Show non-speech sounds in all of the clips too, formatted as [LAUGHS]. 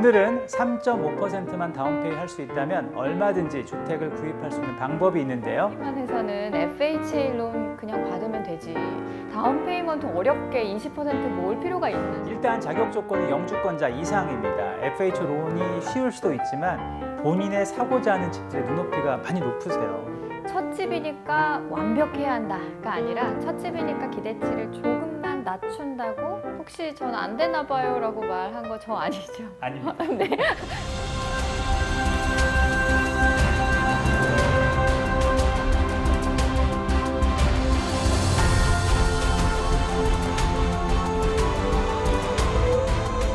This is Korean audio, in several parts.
오늘은 3.5%만 다운페이 할 수 있다면 얼마든지 주택을 구입할 수 있는 방법이 있는데요. 한에서는 FHA 론 그냥 받으면 되지. 다운 페이먼트 어렵게 20% 모을 필요가 있는. 일단 자격 조건이 영주권자 이상입니다. FH 론이 쉬울 수도 있지만 본인의 사고자 하는 집들의 눈높이가 많이 높으세요. 첫 집이니까 완벽해야 한다가 아니라 첫 집이니까 기대치를 조금만 낮춘다고 혹시 전 안 되나 봐요라고 말한 거 저 아니죠? [LAUGHS] 아닙니다. [LAUGHS] 네.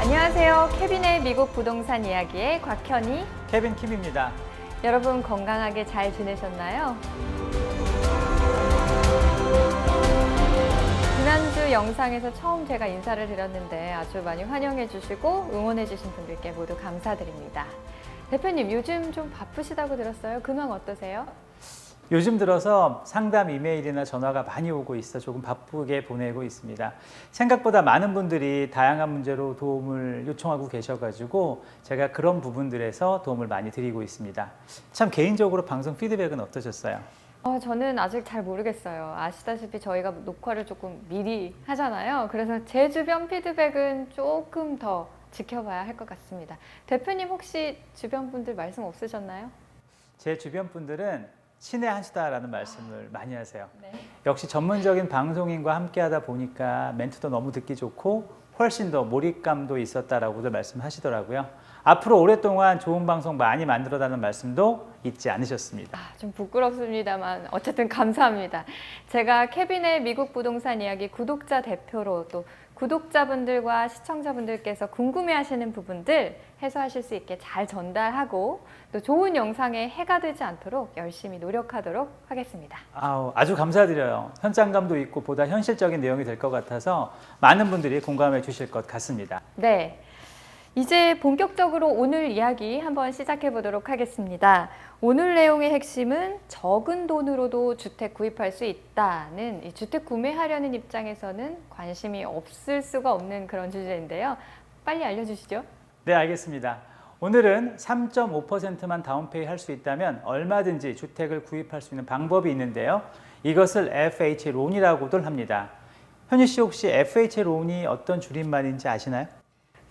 안녕하세요. 케빈의 미국 부동산 이야기의 곽현희. 케빈 킴입니다. 여러분 건강하게 잘 지내셨나요? 지난주 영상에서 처음 제가 인사를 드렸는데 아주 많이 환영해 주시고 응원해 주신 분들께 모두 감사드립니다. 대표님 요즘 좀 바쁘시다고 들었어요. 근황 어떠세요? 요즘 들어서 상담 이메일이나 전화가 많이 오고 있어 조금 바쁘게 보내고 있습니다. 생각보다 많은 분들이 다양한 문제로 도움을 요청하고 계셔가지고 제가 그런 부분들에서 도움을 많이 드리고 있습니다. 참 개인적으로 방송 피드백은 어떠셨어요? 어, 저는 아직 잘 모르겠어요. 아시다시피 저희가 녹화를 조금 미리 하잖아요. 그래서 제 주변 피드백은 조금 더 지켜봐야 할 것 같습니다. 대표님 혹시 주변 분들 말씀 없으셨나요? 제 주변 분들은 수다라는 말씀을 많이 하세요. 네. 역시 전문적인 방송인과 함께 하다 보니까 멘트도 너무 듣기 좋고 훨씬 더 몰입감도 있었다라고들 말씀하시더라고요. 앞으로 오랫동안 좋은 방송 많이 만들어 달라는 말씀도 잊지 않으셨습니다. 아, 좀 부끄럽습니다만 어쨌든 감사합니다. 제가 케빈의 미국 부동산 이야기 구독자 대표로 또 구독자분들과 시청자분들께서 궁금해하시는 부분들 해소하실 수 있게 잘 전달하고 또 좋은 영상에 해가 되지 않도록 열심히 노력하도록 하겠습니다. 아우, 아주 감사드려요. 현장감도 있고 보다 현실적인 내용이 될 것 같아서 많은 분들이 공감해 주실 것 같습니다. 네. 이제 본격적으로 오늘 이야기 한번 시작해 보도록 하겠습니다. 오늘 내용의 핵심은 적은 돈으로도 주택 구입할 수 있다는 이 주택 구매하려는 입장에서는 관심이 없을 수가 없는 그런 주제인데요. 빨리 알려주시죠. 네, 알겠습니다. 오늘은 3.5%만 다운페이 할 수 있다면 얼마든지 주택을 구입할 수 있는 방법이 있는데요. 이것을 FH 론이라고들 합니다. 현희 씨 혹시 FH 론이 어떤 줄임말인지 아시나요?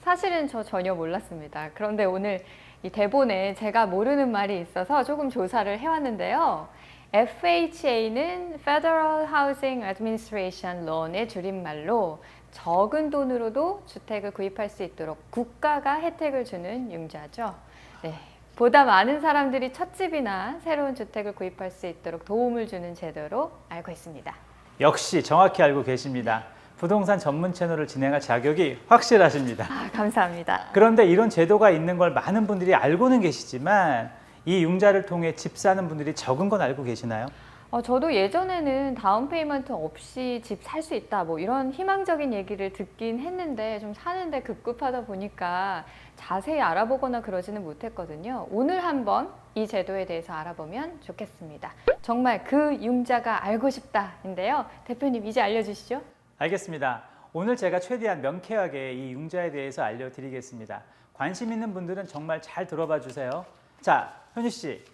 사실은 저 전혀 몰랐습니다. 그런데 오늘 이 대본에 제가 모르는 말이 있어서 조금 조사를 해왔는데요. FHA는 Federal Housing Administration Loan의 줄임말로 적은 돈으로도 주택을 구입할 수 있도록 국가가 혜택을 주는 융자죠. 네. 보다 많은 사람들이 첫 집이나 새로운 주택을 구입할 수 있도록 도움을 주는 제도로 알고 있습니다. 역시 정확히 알고 계십니다. 부동산 전문 채널을 진행할 자격이 확실하십니다. 아, 감사합니다. 그런데 이런 제도가 있는 걸 많은 분들이 알고는 계시지만 이 융자를 통해 집 사는 분들이 적은 건 알고 계시나요? 어, 저도 예전에는 다운 페이먼트 없이 집 살 수 있다 뭐 이런 희망적인 얘기를 듣긴 했는데 좀 사는데 급급하다 보니까 자세히 알아보거나 그러지는 못했거든요. 오늘 한번 이 제도에 대해서 알아보면 좋겠습니다. 정말 그 융자가 알고 싶다인데요. 대표님 이제 알려주시죠. 알겠습니다. 오늘 제가 최대한 명쾌하게 이 융자에 대해서 알려드리겠습니다. 관심 있는 분들은 정말 잘 들어봐 주세요. 자, 현희 씨,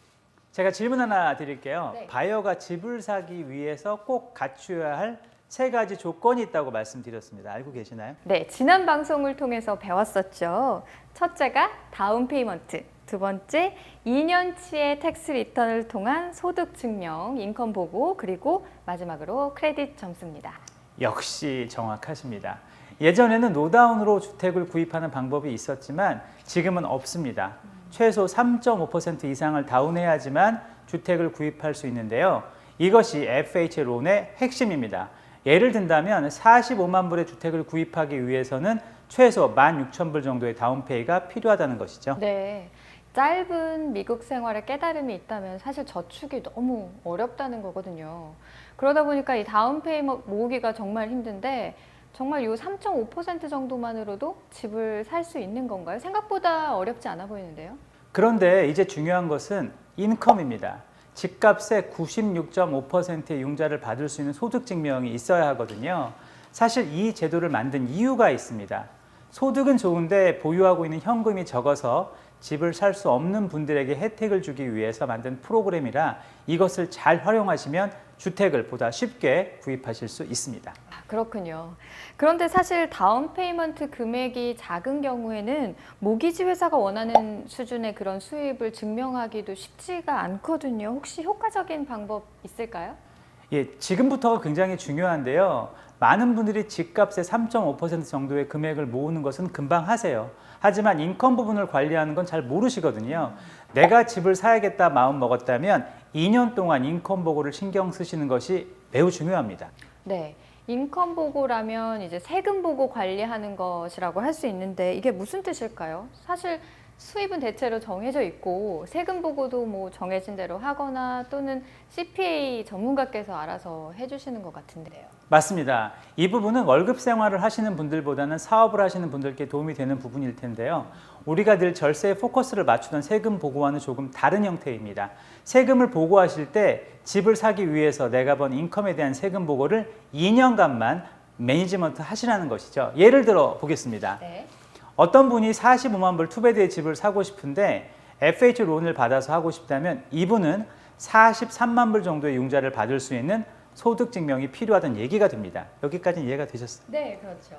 제가 질문 하나 드릴게요. 네. 바이어가 집을 사기 위해서 꼭 갖추어야 할 세 가지 조건이 있다고 말씀드렸습니다. 알고 계시나요? 네, 지난 방송을 통해서 배웠었죠. 첫째가 다운 페이먼트, 두 번째 2년치의 텍스 리턴을 통한 소득 증명, 인컴 보고, 그리고 마지막으로 크레딧 점수입니다. 역시 정확하십니다. 예전에는 노다운으로 주택을 구입하는 방법이 있었지만 지금은 없습니다. 최소 3.5% 이상을 다운해야지만 주택을 구입할 수 있는데요. 이것이 FH 론의 핵심입니다. 예를 든다면 45만 불의 주택을 구입하기 위해서는 최소 16,000불 정도의 다운페이가 필요하다는 것이죠. 네. 짧은 미국 생활에 깨달음이 있다면 사실 저축이 너무 어렵다는 거거든요. 그러다 보니까 이 다운페이 모으기가 정말 힘든데 정말 요 3.5% 정도만으로도 집을 살 수 있는 건가요? 생각보다 어렵지 않아 보이는데요. 그런데 이제 중요한 것은 인컴입니다. 집값의 96.5%의 융자를 받을 수 있는 소득 증명이 있어야 하거든요. 사실 이 제도를 만든 이유가 있습니다. 소득은 좋은데 보유하고 있는 현금이 적어서 집을 살 수 없는 분들에게 혜택을 주기 위해서 만든 프로그램이라 이것을 잘 활용하시면 주택을 보다 쉽게 구입하실 수 있습니다. 아, 그렇군요. 그런데 사실 다운 페이먼트 금액이 작은 경우에는 모기지 회사가 원하는 수준의 그런 수입을 증명하기도 쉽지가 않거든요. 혹시 효과적인 방법 있을까요? 예, 지금부터가 굉장히 중요한데요. 많은 분들이 집값의 3.5% 정도의 금액을 모으는 것은 금방 하세요. 하지만 인컴 부분을 관리하는 건 잘 모르시거든요. 내가 집을 사야겠다 마음 먹었다면 2년 동안 인컴 보고를 신경 쓰시는 것이 매우 중요합니다. 네. 인컴 보고라면 이제 세금 보고 관리하는 것이라고 할 수 있는데 이게 무슨 뜻일까요? 사실 수입은 대체로 정해져 있고 세금 보고도 뭐 정해진 대로 하거나 또는 CPA 전문가께서 알아서 해주시는 것 같은데요. 맞습니다. 이 부분은 월급 생활을 하시는 분들보다는 사업을 하시는 분들께 도움이 되는 부분일 텐데요. 우리가 늘 절세에 포커스를 맞추던 세금 보고와는 조금 다른 형태입니다. 세금을 보고하실 때 집을 사기 위해서 내가 번 인컴에 대한 세금 보고를 2년간만 매니지먼트 하시라는 것이죠. 예를 들어 보겠습니다. 네. 어떤 분이 45만 불 투베드의 집을 사고 싶은데 FH 론을 받아서 하고 싶다면 이분은 43만 불 정도의 융자를 받을 수 있는 소득 증명이 필요하다는 얘기가 됩니다. 여기까지 이해가 되셨어요? 네, 그렇죠.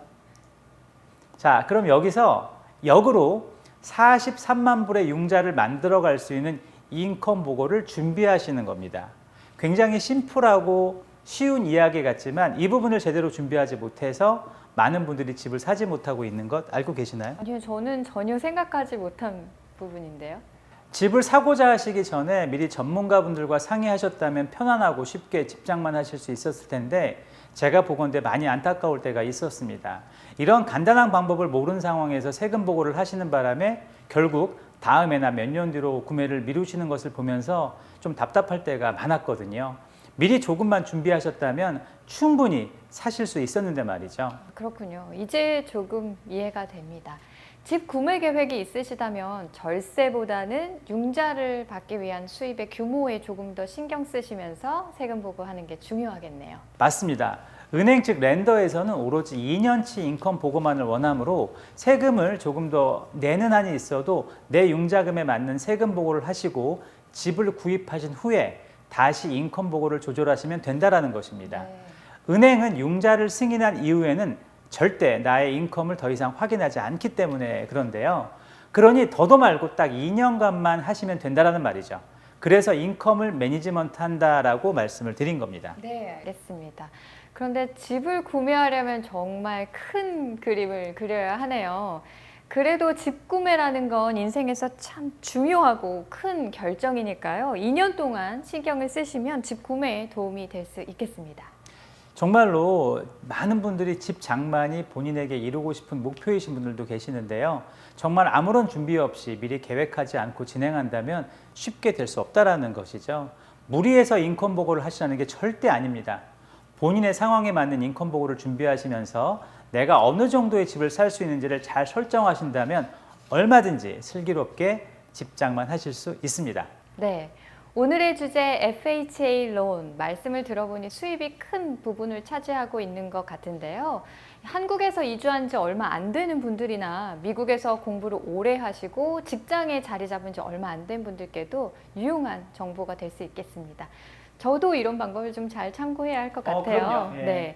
자, 그럼 여기서 역으로 43만 불의 융자를 만들어 갈 수 있는 인컴 보고를 준비하시는 겁니다. 굉장히 심플하고 쉬운 이야기 같지만 이 부분을 제대로 준비하지 못해서 많은 분들이 집을 사지 못하고 있는 것 알고 계시나요? 아니요, 저는 전혀 생각하지 못한 부분인데요. 집을 사고자 하시기 전에 미리 전문가분들과 상의하셨다면 편안하고 쉽게 집장만 하실 수 있었을 텐데 제가 보건대 많이 안타까울 때가 있었습니다. 이런 간단한 방법을 모르는 상황에서 세금 보고를 하시는 바람에 결국 다음에나 몇 년 뒤로 구매를 미루시는 것을 보면서 좀 답답할 때가 많았거든요. 미리 조금만 준비하셨다면 충분히 사실 수 있었는데 말이죠. 그렇군요. 이제 조금 이해가 됩니다. 집 구매 계획이 있으시다면 절세보다는 융자를 받기 위한 수입의 규모에 조금 더 신경 쓰시면서 세금 보고하는 게 중요하겠네요. 맞습니다. 은행 측 렌더에서는 오로지 2년치 인컴 보고만을 원하므로 세금을 조금 더 내는 한이 있어도 내 융자금에 맞는 세금 보고를 하시고 집을 구입하신 후에 다시 인컴 보고를 조절하시면 된다라는 것입니다. 네. 은행은 융자를 승인한 이후에는 절대 나의 인컴을 더 이상 확인하지 않기 때문에 그런데요. 그러니 더도 말고 딱 2년간만 하시면 된다라는 말이죠. 그래서 인컴을 매니지먼트 한다라고 말씀을 드린 겁니다. 네, 알겠습니다. 그런데 집을 구매하려면 정말 큰 그림을 그려야 하네요. 그래도 집 구매라는 건 인생에서 참 중요하고 큰 결정이니까요. 2년 동안 신경을 쓰시면 집 구매에 도움이 될 수 있겠습니다. 정말로 많은 분들이 집 장만이 본인에게 이루고 싶은 목표이신 분들도 계시는데요. 정말 아무런 준비 없이 미리 계획하지 않고 진행한다면 쉽게 될 수 없다라는 것이죠. 무리해서 인컴 보고를 하시라는 게 절대 아닙니다. 본인의 상황에 맞는 인컴 보고를 준비하시면서 내가 어느 정도의 집을 살 수 있는지를 잘 설정하신다면 얼마든지 슬기롭게 집장만 하실 수 있습니다. 네. 오늘의 주제 FHA 론 말씀을 들어보니 수입이 큰 부분을 차지하고 있는 것 같은데요. 한국에서 이주한 지 얼마 안 되는 분들이나 미국에서 공부를 오래 하시고 직장에 자리 잡은 지 얼마 안 된 분들께도 유용한 정보가 될 수 있겠습니다. 저도 이런 방법을 좀 잘 참고해야 할것 어, 같아요. 그럼요. 예. 네.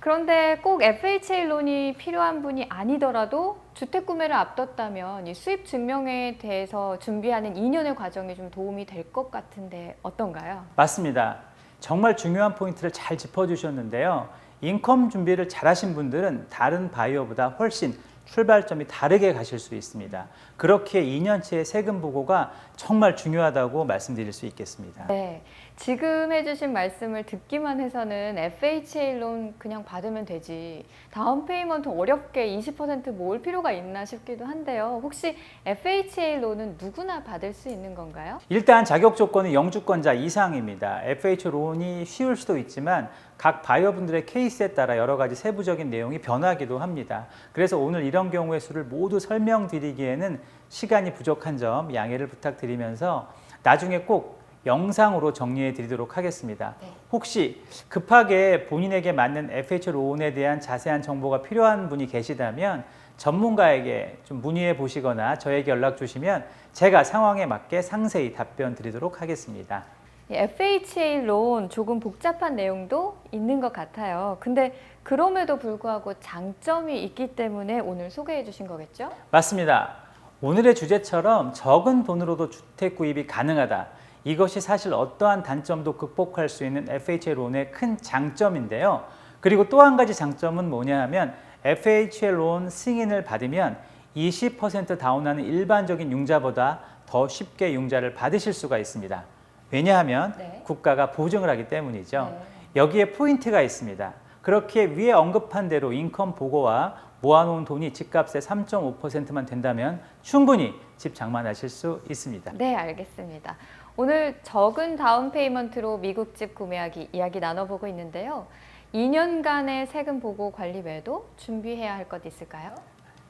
그런데 꼭 FHA 론이 필요한 분이 아니더라도 주택 구매를 앞뒀다면 이 수입 증명에 대해서 준비하는 2년의 과정이 좀 도움이 될 것 같은데 어떤가요? 맞습니다. 정말 중요한 포인트를 잘 짚어주셨는데요. 인컴 준비를 잘하신 분들은 다른 바이어보다 훨씬 출발점이 다르게 가실 수 있습니다. 그렇게 2년치의 세금 보고가 정말 중요하다고 말씀드릴 수 있겠습니다. 네. 지금 해주신 말씀을 듣기만 해서는 FHA 론 그냥 받으면 되지. 다운 페이먼트 어렵게 20% 모을 필요가 있나 싶기도 한데요. 혹시 FHA 론은 누구나 받을 수 있는 건가요? 일단 자격 조건은 영주권자 이상입니다. FH 론이 쉬울 수도 있지만 각 바이어분들의 케이스에 따라 여러 가지 세부적인 내용이 변하기도 합니다. 그래서 오늘 이런 경우의 수를 모두 설명드리기에는 시간이 부족한 점 양해를 부탁드리면서 나중에 꼭 영상으로 정리해 드리도록 하겠습니다. 네. 혹시 급하게 본인에게 맞는 FH 론에 대한 자세한 정보가 필요한 분이 계시다면 전문가에게 좀 문의해 보시거나 저에게 연락 주시면 제가 상황에 맞게 상세히 답변 드리도록 하겠습니다. 이 FHA 론 조금 복잡한 내용도 있는 것 같아요. 근데 그럼에도 불구하고 장점이 있기 때문에 오늘 소개해 주신 거겠죠? 맞습니다. 오늘의 주제처럼 적은 돈으로도 주택 구입이 가능하다. 이것이 사실 어떠한 단점도 극복할 수 있는 FHA 론의 큰 장점인데요. 그리고 또 한 가지 장점은 뭐냐 하면 FHA 론 승인을 받으면 20% 다운하는 일반적인 융자보다 더 쉽게 융자를 받으실 수가 있습니다. 왜냐하면 네. 국가가 보증을 하기 때문이죠. 네. 여기에 포인트가 있습니다. 그렇게 위에 언급한 대로 인컴 보고와 모아놓은 돈이 집값의 3.5%만 된다면 충분히 집 장만하실 수 있습니다. 네, 알겠습니다. 오늘 적은 다운 페이먼트로 미국 집 구매하기 이야기 나눠보고 있는데요. 2년간의 세금 보고 관리 외에도 준비해야 할 것 있을까요?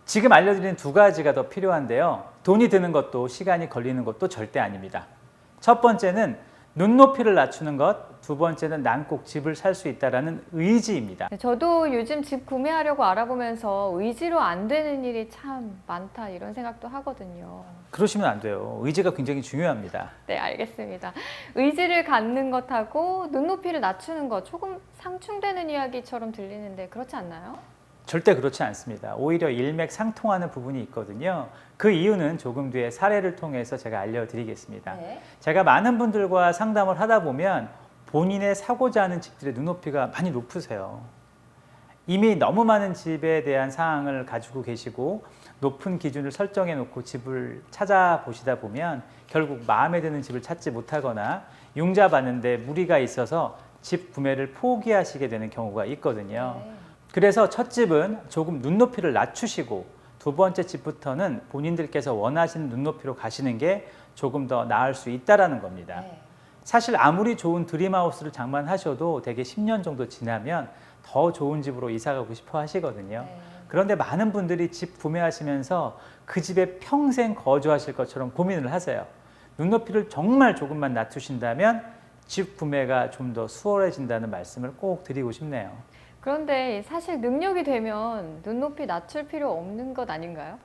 지금 알려드린 두 가지가 더 필요한데요. 돈이 드는 것도 시간이 걸리는 것도 절대 아닙니다. 첫 번째는 눈높이를 낮추는 것, 두 번째는 난 꼭 집을 살 수 있다라는 의지입니다. 네, 저도 요즘 집 구매하려고 알아보면서 의지로 안 되는 일이 참 많다 이런 생각도 하거든요. 그러시면 안 돼요. 의지가 굉장히 중요합니다. 네, 알겠습니다. 의지를 갖는 것하고 눈높이를 낮추는 것 조금 상충되는 이야기처럼 들리는데 그렇지 않나요? 절대 그렇지 않습니다. 오히려 일맥상통하는 부분이 있거든요. 그 이유는 조금 뒤에 사례를 통해서 제가 알려드리겠습니다. 네. 제가 많은 분들과 상담을 하다 보면 본인의 사고자 하는 집들의 눈높이가 많이 높으세요. 이미 너무 많은 집에 대한 사항을 가지고 계시고 높은 기준을 설정해 놓고 집을 찾아보시다 보면 결국 마음에 드는 집을 찾지 못하거나 융자 받는데 무리가 있어서 집 구매를 포기하시게 되는 경우가 있거든요. 네. 그래서 첫 집은 조금 눈높이를 낮추시고 두 번째 집부터는 본인들께서 원하시는 눈높이로 가시는 게 조금 더 나을 수 있다라는 겁니다. 네. 사실 아무리 좋은 드림하우스를 장만하셔도 대개 10년 정도 지나면 더 좋은 집으로 이사 가고 싶어 하시거든요. 네. 그런데 많은 분들이 집 구매하시면서 그 집에 평생 거주하실 것처럼 고민을 하세요. 눈높이를 정말 조금만 낮추신다면 집 구매가 좀 더 수월해진다는 말씀을 꼭 드리고 싶네요. 그런데 사실 능력이 되면 눈높이 낮출 필요 없는 것 아닌가요?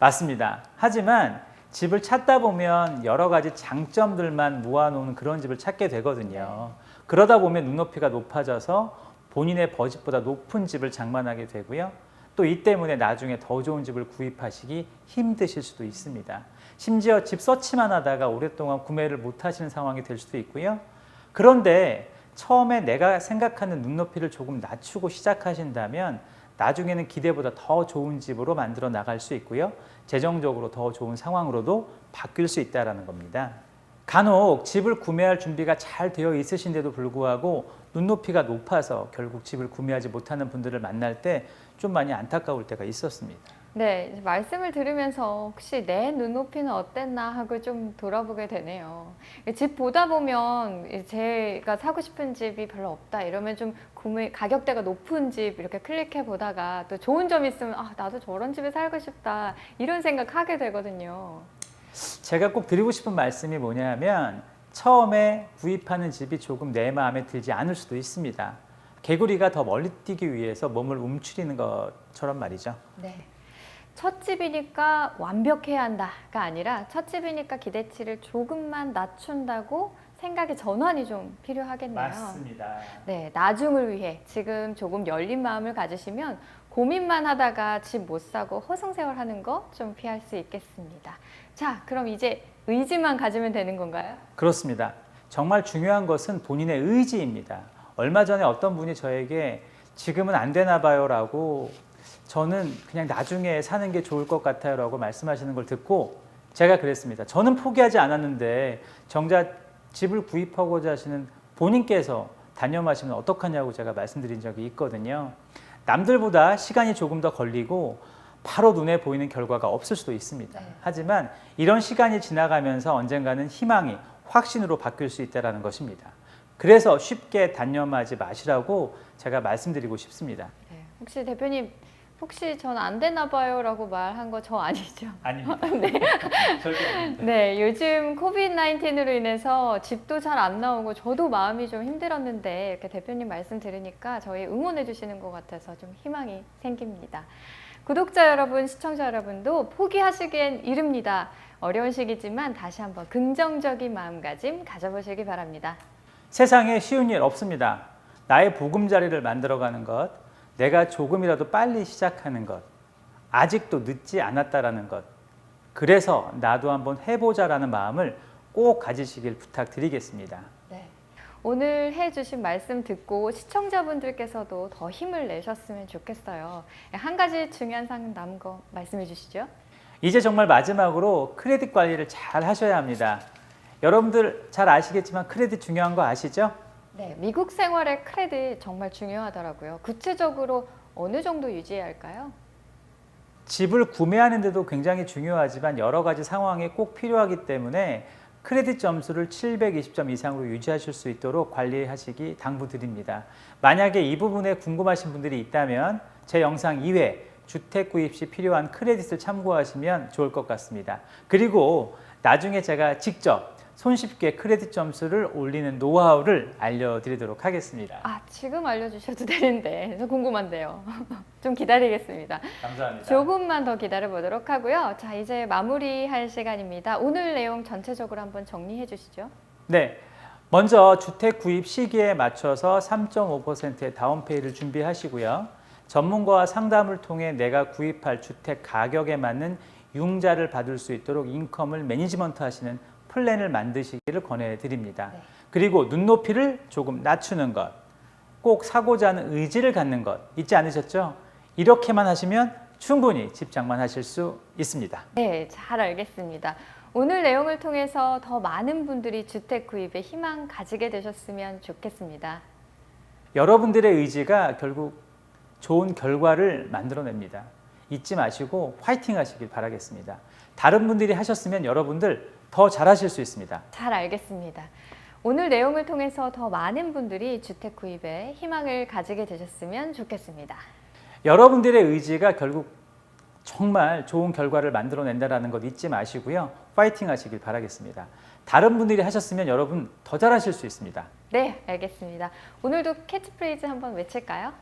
맞습니다. 하지만 집을 찾다 보면 여러 가지 장점들만 모아놓은 그런 집을 찾게 되거든요. 그러다 보면 눈높이가 높아져서 본인의 버짓보다 높은 집을 장만하게 되고요. 또 이 때문에 나중에 더 좋은 집을 구입하시기 힘드실 수도 있습니다. 심지어 집 서치만 하다가 오랫동안 구매를 못 하시는 상황이 될 수도 있고요. 그런데 처음에 내가 생각하는 눈높이를 조금 낮추고 시작하신다면 나중에는 기대보다 더 좋은 집으로 만들어 나갈 수 있고요. 재정적으로 더 좋은 상황으로도 바뀔 수 있다라는 겁니다. 간혹 집을 구매할 준비가 잘 되어 있으신데도 불구하고 눈높이가 높아서 결국 집을 구매하지 못하는 분들을 만날 때 좀 많이 안타까울 때가 있었습니다. 네, 이제 말씀을 들으면서 혹시 내 눈높이는 어땠나 하고 좀 돌아보게 되네요. 집 보다 보면 제가 사고 싶은 집이 별로 없다 이러면 좀 구매 가격대가 높은 집 이렇게 클릭해 보다가 또 좋은 점 있으면 아 나도 저런 집에 살고 싶다 이런 생각 하게 되거든요. 제가 꼭 드리고 싶은 말씀이 뭐냐면 처음에 구입하는 집이 조금 내 마음에 들지 않을 수도 있습니다. 개구리가 더 멀리 뛰기 위해서 몸을 움츠리는 것처럼 말이죠. 네. 첫 집이니까 완벽해야 한다가 아니라 첫 집이니까 기대치를 조금만 낮춘다고 생각의 전환이 좀 필요하겠네요. 맞습니다. 네, 나중을 위해 지금 조금 열린 마음을 가지시면 고민만 하다가 집 못 사고 허송세월 하는 거 좀 피할 수 있겠습니다. 자, 그럼 이제 의지만 가지면 되는 건가요? 그렇습니다. 정말 중요한 것은 본인의 의지입니다. 얼마 전에 어떤 분이 저에게 지금은 안 되나 봐요라고 저는 그냥 나중에 사는 게 좋을 것 같아요 라고 말씀하시는 걸 듣고 제가 그랬습니다. 저는 포기하지 않았는데 정작 집을 구입하고자 하시는 본인께서 단념하시면 어떡하냐고 제가 말씀드린 적이 있거든요. 남들보다 시간이 조금 더 걸리고 바로 눈에 보이는 결과가 없을 수도 있습니다. 네. 하지만 이런 시간이 지나가면서 언젠가는 희망이 확신으로 바뀔 수 있다는 것입니다. 그래서 쉽게 단념하지 마시라고 제가 말씀드리고 싶습니다. 네, 혹시 대표님 혹시 전 안 되나 봐요라고 말한 거 저 아니죠? [LAUGHS] 아닙니다. [LAUGHS] 절대 아닙니다. 네, 요즘 코비드 19으로 인해서 집도 잘 안 나오고 저도 마음이 좀 힘들었는데 이렇게 대표님 말씀 들으니까 저희 응원해 주시는 것 같아서 좀 희망이 생깁니다. 구독자 여러분, 시청자 여러분도 포기하시기엔 이릅니다. 어려운 시기지만 다시 한번 긍정적인 마음가짐 가져보시기 바랍니다. 세상에 쉬운 일 없습니다. 나의 보금자리를 만들어가는 것, 내가 조금이라도 빨리 시작하는 것, 아직도 늦지 않았다라는 것. 그래서 나도 한번 해보자라는 마음을 꼭 가지시길 부탁드리겠습니다. 네. 오늘 해주신 말씀 듣고 시청자분들께서도 더 힘을 내셨으면 좋겠어요. 한 가지 중요한 사항 남은 거 말씀해 주시죠. 이제 정말 마지막으로 크레딧 관리를 잘 하셔야 합니다. 여러분들 잘 아시겠지만 크레딧 중요한 거 아시죠? 네, 미국 생활의 크레딧 정말 중요하더라고요. 구체적으로 어느 정도 유지해야 할까요? 집을 구매하는데도 굉장히 중요하지만 여러 가지 상황에 꼭 필요하기 때문에 크레딧 점수를 720점 이상으로 유지하실 수 있도록 관리하시기 당부드립니다. 만약에 이 부분에 궁금하신 분들이 있다면 제 영상 이외 주택 구입 시 필요한 크레딧을 참고하시면 좋을 것 같습니다. 그리고 나중에 제가 직접 손쉽게 크레딧 점수를 올리는 노하우를 알려드리도록 하겠습니다. 아, 지금 알려주셔도 되는데 저 궁금한데요. [LAUGHS] 좀 기다리겠습니다. 감사합니다. 조금만 더 기다려 보도록 하고요. 자, 이제 마무리할 시간입니다. 오늘 내용 전체적으로 한번 정리해 주시죠. 네. 먼저 주택 구입 시기에 맞춰서 3.5%의 다운페이를 준비하시고요. 전문가와 상담을 통해 내가 구입할 주택 가격에 맞는 융자를 받을 수 있도록 인컴을 매니지먼트 하시는 플랜을 만드시기를 권해드립니다. 네. 그리고 눈높이를 조금 낮추는 것, 꼭 사고자 하는 의지를 갖는 것 잊지 않으셨죠? 이렇게만 하시면 충분히 집장만 하실 수 있습니다. 네, 잘 알겠습니다. 오늘 내용을 통해서 더 많은 분들이 주택 구입에 희망 가지게 되셨으면 좋겠습니다. 여러분들의 의지가 결국 좋은 결과를 만들어냅니다. 잊지 마시고 화이팅 하시길 바라겠습니다. 다른 분들이 하셨으면 여러분들 더 잘하실 수 있습니다. 잘 알겠습니다. 오늘 내용을 통해서 더 많은 분들이 주택 구입에 희망을 가지게 되셨으면 좋겠습니다. 여러분들의 의지가 결국 정말 좋은 결과를 만들어낸다는 것 잊지 마시고요. 파이팅 하시길 바라겠습니다. 다른 분들이 하셨으면 여러분 더 잘하실 수 있습니다. 네, 알겠습니다. 오늘도 캐치프레이즈 한번 외칠까요?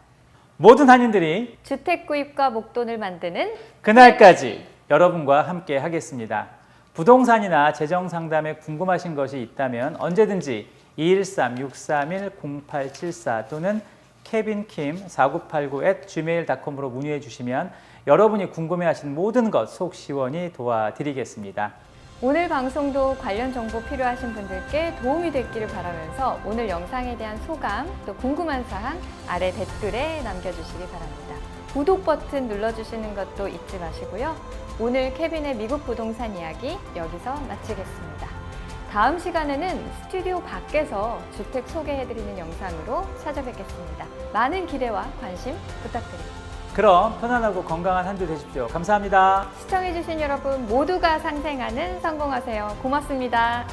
모든 한인들이 주택 구입과 목돈을 만드는 그날까지 여러분과 함께 하겠습니다. 부동산이나 재정 상담에 궁금하신 것이 있다면 언제든지 213-631-0874 또는 kevinkim4989 gmail.com으로 문의해 주시면 여러분이 궁금해하신 모든 것 속 시원히 도와드리겠습니다. 오늘 방송도 관련 정보 필요하신 분들께 도움이 됐기를 바라면서 오늘 영상에 대한 소감 또 궁금한 사항 아래 댓글에 남겨주시기 바랍니다. 구독 버튼 눌러주시는 것도 잊지 마시고요. 오늘 케빈의 미국 부동산 이야기 여기서 마치겠습니다. 다음 시간에는 스튜디오 밖에서 주택 소개해드리는 영상으로 찾아뵙겠습니다. 많은 기대와 관심 부탁드립니다. 그럼 편안하고 건강한 한 주 되십시오. 감사합니다. 시청해주신 여러분 모두가 상생하는 성공하세요. 고맙습니다.